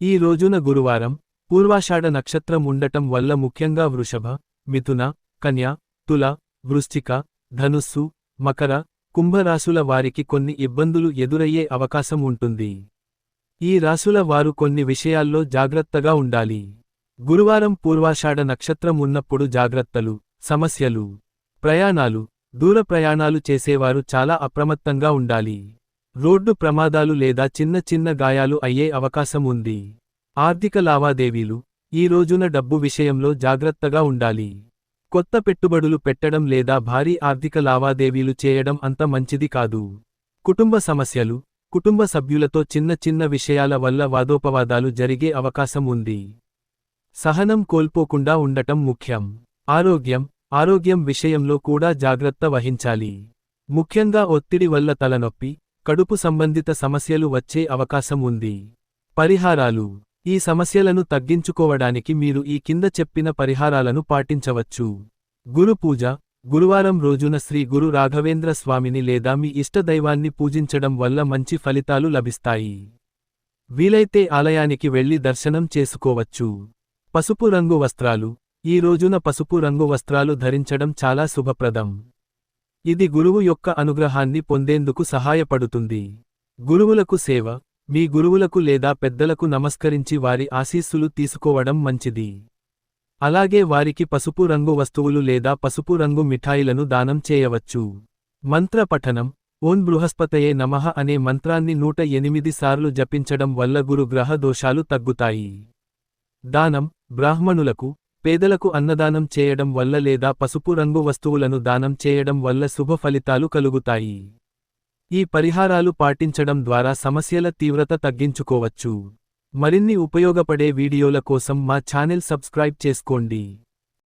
ఈ రోజున గురువారం పూర్వాషాఢ నక్షత్రం ఉండటం వల్ల ముఖ్యంగా వృషభ మిథున కన్య తుల వృశ్చిక ధనుస్సు మకర కుంభరాశుల వారికి కొన్ని ఇబ్బందులు ఎదురయ్యే అవకాశం ఉంటుంది. ఈ రాశుల వారు కొన్ని విషయాల్లో జాగ్రత్తగా ఉండాలి. గురువారం పూర్వాషాఢ నక్షత్రం ఉన్నప్పుడు జాగ్రత్తలు సమస్యలు ప్రయాణాలు దూర ప్రయాణాలు చేసేవారు చాలా అప్రమత్తంగా ఉండాలి. రోడ్డు ప్రమాదాలు లేదా చిన్న చిన్న గాయాలు అయ్యే అవకాశం ఉంది. ఆర్థిక లావాదేవీలు. ఈ రోజున డబ్బు విషయంలో జాగ్రత్తగా ఉండాలి. కొత్త పెట్టుబడులు పెట్టడం లేదా భారీ ఆర్థిక లావాదేవీలు చేయడం అంత మంచిది కాదు. కుటుంబ సమస్యలు. కుటుంబ సభ్యులతో చిన్న చిన్న విషయాల వల్ల వాదోపవాదాలు జరిగే అవకాశం ఉంది. సహనం కోల్పోకుండా ఉండటం ముఖ్యం. ఆరోగ్యం. ఆరోగ్యం విషయంలో కూడా జాగ్రత్త వహించాలి. ముఖ్యంగా ఒత్తిడి వల్ల తలనొప్పి. కడుపు సంబంధిత సమస్యలు వచ్చే అవకాశం ఉంది. పరిహారాలు. ఈ సమస్యలను తగ్గించుకోవడానికి మీరు ఈ కింద చెప్పిన పరిహారాలను పాటించవచ్చు. గురు పూజ. గురువారం రోజున శ్రీ గురు రాఘవేంద్ర స్వామిని లేదా మీ ఇష్టదైవాన్ని పూజించడం వల్ల మంచి ఫలితాలు లభిస్తాయి. వీలైతే ఆలయానికి వెళ్ళి దర్శనం చేసుకోవచ్చు. పసుపు రంగు వస్త్రాలు. ఈ రోజున పసుపు రంగు వస్త్రాలు ధరించడం చాలా శుభప్రదం. ఇది గురువు యొక్క అనుగ్రహాన్ని పొందేందుకు సహాయపడుతుంది. గురువులకు సేవ మీ గురువులకు లేదా పెద్దలకు నమస్కరించి వారి ఆశీస్సులు తీసుకోవడం మంచిది. అలాగే వారికి పసుపు రంగు వస్తువులు లేదా పసుపు రంగు మిఠాయిలను దానం చేయవచ్చు. మంత్ర పఠనం ఓం బృహస్పతయే నమః అనే మంత్రాన్ని నూట ఎనిమిది సార్లు జపించడం వల్ల గురు గ్రహ దోషాలు తగ్గుతాయి. దానం బ్రాహ్మణులకు పేదలకు అన్నదానం చేయడం వల్ల లేదా పసుపు రంగు వస్తువులను దానం చేయడం వల్ల శుభ ఫలితాలు కలుగుతాయి. ఈ పరిహారాలు పాటించడం ద్వారా సమస్యల తీవ్రత తగ్గించుకోవచ్చు. మరిన్ని ఉపయోగపడే వీడియోల కోసం మా ఛానెల్ సబ్స్క్రైబ్ చేసుకోండి.